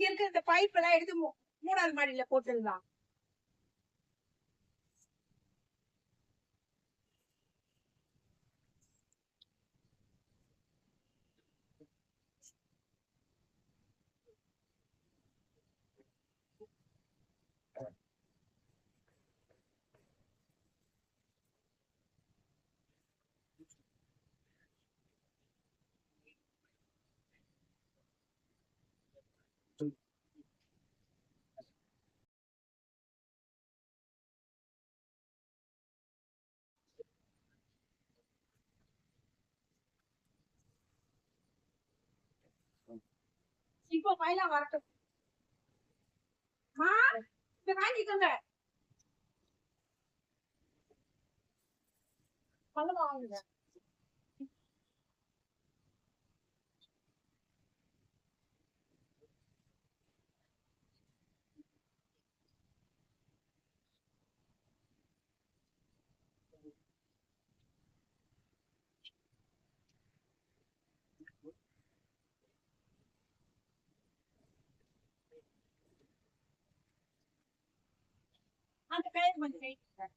இங்க இருக்க இந்த பைப் எல்லாம் எடுத்து மூணாவது மாடியில போட்டுடலாம். இப்போ மயிலா வரட்டும். மா இத வாங்கிக்கோங்க. பல்லவா வாங்குங்க. அந்த கயிறு கொஞ்சம் வைங்க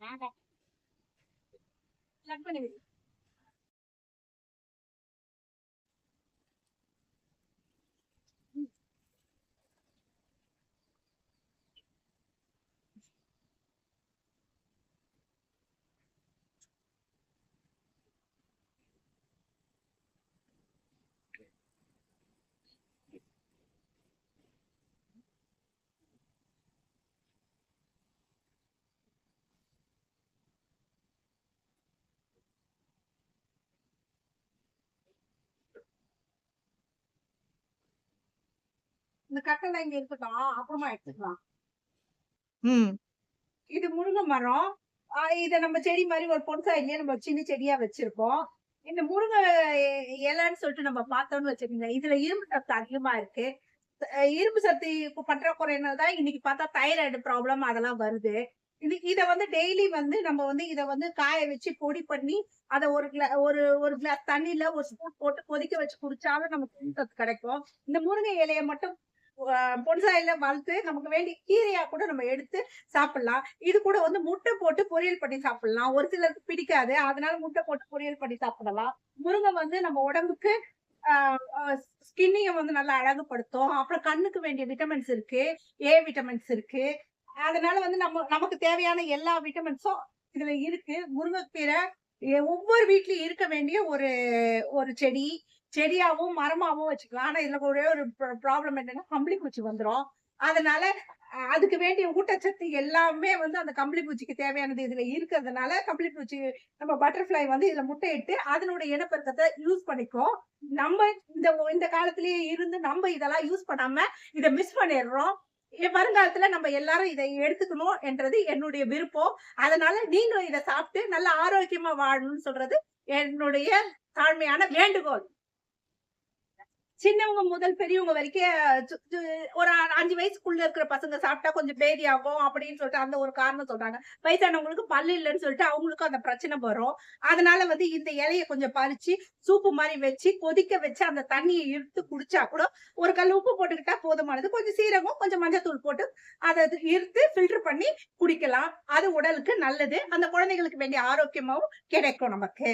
வேண்டாம் பிளக் பண்ணி இந்த கட்டளை இங்க இருக்கட்டும் அப்புறமா எடுத்துக்கலாம். ம். இது முருங்கை மரம். இத நம்ம செடி மாதிரி ஒரு பொன்சாயிலேயே நம்ம சின்ன செடியா வச்சிருக்கோம் இந்த முருங்கை இலைன்னு சொல்லிட்டு நம்ம பார்த்தோம்னு வச்சுக்கோங்க இதுல இரும்பு சத்து அதிகமா இருக்கு. இரும்பு சத்து இப்ப பற்றாக்குறையினால தான் இன்னைக்கு பார்த்தா தைராய்டு ப்ராப்ளம் அதெல்லாம் வருது. இது இத வந்து டெய்லி வந்து நம்ம வந்து இத வந்து காய வச்சு பொடி பண்ணி அத ஒரு கிளா ஒரு ஒரு கிளாஸ் தண்ணியில ஒரு ஸ்பூன் போட்டு கொதிக்க வச்சு குடிச்சாலும் நமக்கு சத்து கிடைக்கும். இந்த முருங்கை இலையை மட்டும் பொன்சாயில வளர்த்து நமக்கு வேண்டிய கீரையா கூட நம்ம எடுத்து சாப்பிடலாம். இது கூட வந்து முட்டை போட்டு பொரியல் பண்ணி சாப்பிடலாம். ஒரு சிலருக்கு பிடிக்காது. அதனால முட்டை போட்டு பொரியல் பண்ணி சாப்பிடலாம். முருங்கை வந்து நம்ம உடம்புக்கு ஸ்கின்னைய வந்து நல்லா அழகுபடுத்தும். அப்புறம் கண்ணுக்கு வேண்டிய விட்டமின்ஸ் இருக்கு. ஏ விட்டமின்ஸ் இருக்கு. அதனால வந்து நம்ம நமக்கு தேவையான எல்லா விட்டமின்ஸும் இதுல இருக்கு. முருங்கைக்கீரை ஒவ்வொரு வீட்லயும் இருக்க வேண்டிய ஒரு ஒரு செடி செடியாவும் மரமாவும் வச்சுக்கலாம். ஆனா இதுல ஒரே ஒரு ப்ராப்ளம் என்னன்னா கம்பளி பூச்சி வந்துரும். அதனால அதுக்கு வேண்டிய ஊட்டச்சத்து எல்லாமே வந்து அந்த கம்பளி பூச்சிக்கு தேவையானது இதுல இருக்கிறதுனால கம்பளி பூச்சி நம்ம பட்டர்ஃப்ளை வந்து இதுல முட்டையிட்டு அதனுடைய இனப்பெருக்கத்தை யூஸ் பண்ணிக்கும் நம்ம இந்த இந்த காலத்திலேயே இருந்து நம்ம இதெல்லாம் யூஸ் பண்ணாம இதை மிஸ் பண்ணிடுறோம். வருங்காலத்துல நம்ம எல்லாரும் இதை எடுத்துக்கணும் என்றது என்னுடைய விருப்பம். அதனால நீங்களும் இதை சாப்பிட்டு நல்ல ஆரோக்கியமா வாழணும்னு சொல்றது என்னுடைய தாழ்மையான வேண்டுகோள். சின்னவங்க முதல் பெரியவங்க வரைக்கும் ஒரு அஞ்சு வயசுக்குள்ள இருக்கிற பசங்க சாப்பிட்டா கொஞ்சம் பேதி ஆகும் அப்படின்னு சொல்லிட்டு அந்த ஒரு காரணம் சொல்றாங்க. வயசானவங்களுக்கு பல்லு இல்லைன்னு சொல்லிட்டு அவங்களுக்கும் அந்த பிரச்சனை வரும். அதனால வந்து இந்த இலைய கொஞ்சம் பறிச்சு சூப்பு மாதிரி வச்சு கொதிக்க வச்சு அந்த தண்ணியை இழுத்து குடிச்சா கூட ஒரு கல் உப்பு போட்டுக்கிட்டா போதுமானது. கொஞ்சம் சீரகம் கொஞ்சம் மஞ்சத்தூள் போட்டு அதை இழுத்து ஃபில்டர் பண்ணி குடிக்கலாம். அது உடலுக்கு நல்லது. அந்த குழந்தைகளுக்கு வேண்டிய ஆரோக்கியமாவும் கிடைக்கும் நமக்கு.